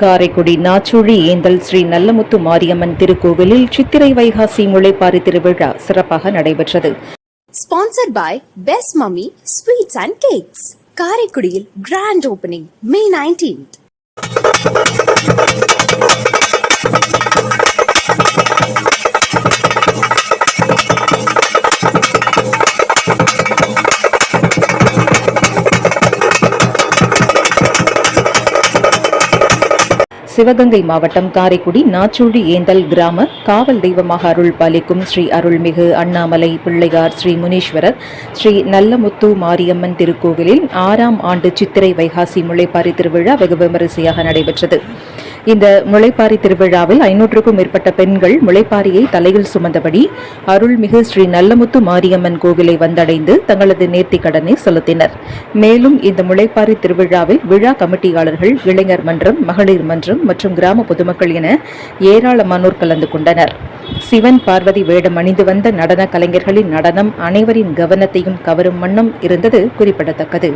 காரைக்குடி நாச்சுழி ஏந்தல் ஸ்ரீ நல்லமுத்து மாரியம்மன் திருக்கோவிலில் சித்திரை வைகாசி முளைப்பாரி திருவிழா சிறப்பாக நடைபெற்றது. Sponsored by best mummy sweets and cakes காரைக்குடியில் grand opening May 19th Sivaganga மாவட்டம் காரைக்குடி நாச்சூழி ஏந்தல் கிராம காவல் தெய்வமாக அருள் பாலிக்கும் ஸ்ரீ அருள்மிகு அண்ணாமலை பிள்ளையார் ஸ்ரீ முனீஸ்வரர் ஸ்ரீ நல்லமுத்து மாரியம்மன் திருக்கோவிலில் ஆறாம் ஆண்டு சித்திரை வைகாசி முளைப்பாரி திருவிழா வெகு விமரிசையாக நடைபெற்றது. இந்த முளைப்பாரி திருவிழாவில் ஐநூற்றுக்கும் மேற்பட்ட பெண்கள் முளைப்பாரியை தலையில் சுமந்தபடி அருள்மிகு ஸ்ரீ நல்லமுத்து மாரியம்மன் கோவிலை வந்தடைந்து தங்களது நேர்த்தி கடனை செலுத்தினர். மேலும் இந்த முளைப்பாரி திருவிழாவில் விழா கமிட்டியாளர்கள் இளைஞர் மன்றம் மகளிர் மன்றம் மற்றும் கிராம பொதுமக்கள் என ஏராளமானோர் கலந்து கொண்டனர். சிவன் பார்வதி வேடம் அணிந்து வந்த நடன கலைஞர்களின் நடனம் அனைவரின் கவனத்தையும் கவரும் வண்ணம் இருந்தது குறிப்பிடத்தக்கது.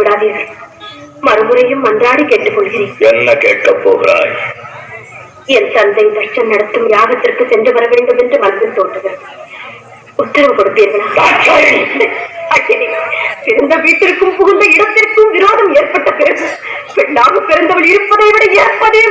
விடாதீர்கள். மறுமுறையும் மன்றாடி கேட்டுக்கொள்கிறேன். என்ன கேட்கப் போகிறாய்? என் தந்தை தர்ஷன் நடத்தும் யாகத்திற்கு சென்று வர வேண்டும் என்று மனதில் தோன்றுகிறது. உத்தரவு கொடுப்பீர்களா பிறந்த வீட்டிற்கும் புகுந்த இடத்திற்கும் விரோதம் ஏற்பட்ட பிறகு பெண்ணாக பிறந்தவள் இருப்பதை விட இறப்பதே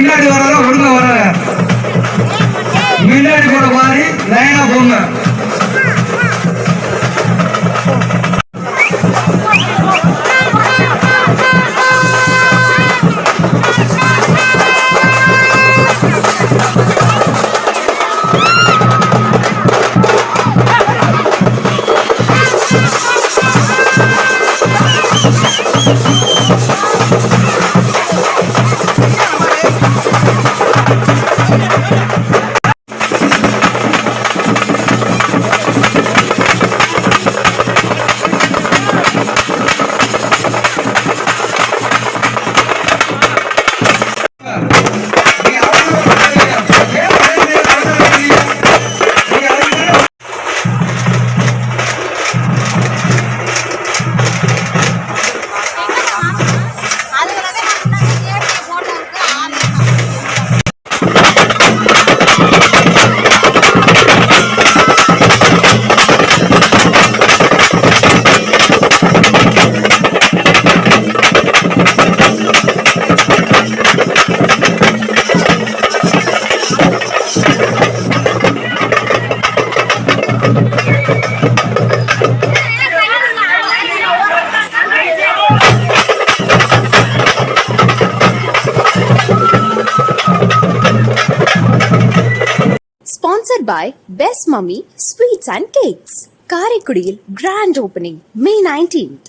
பின்னாடி வரல ஒழுங்கா வர முன்னாடி போற மாதிரி லைனா போங்க. Sponsored by Best Mummy Sweets and Cakes. காரைக்குடியில் கிராண்ட் ஓபனிங் மே 19th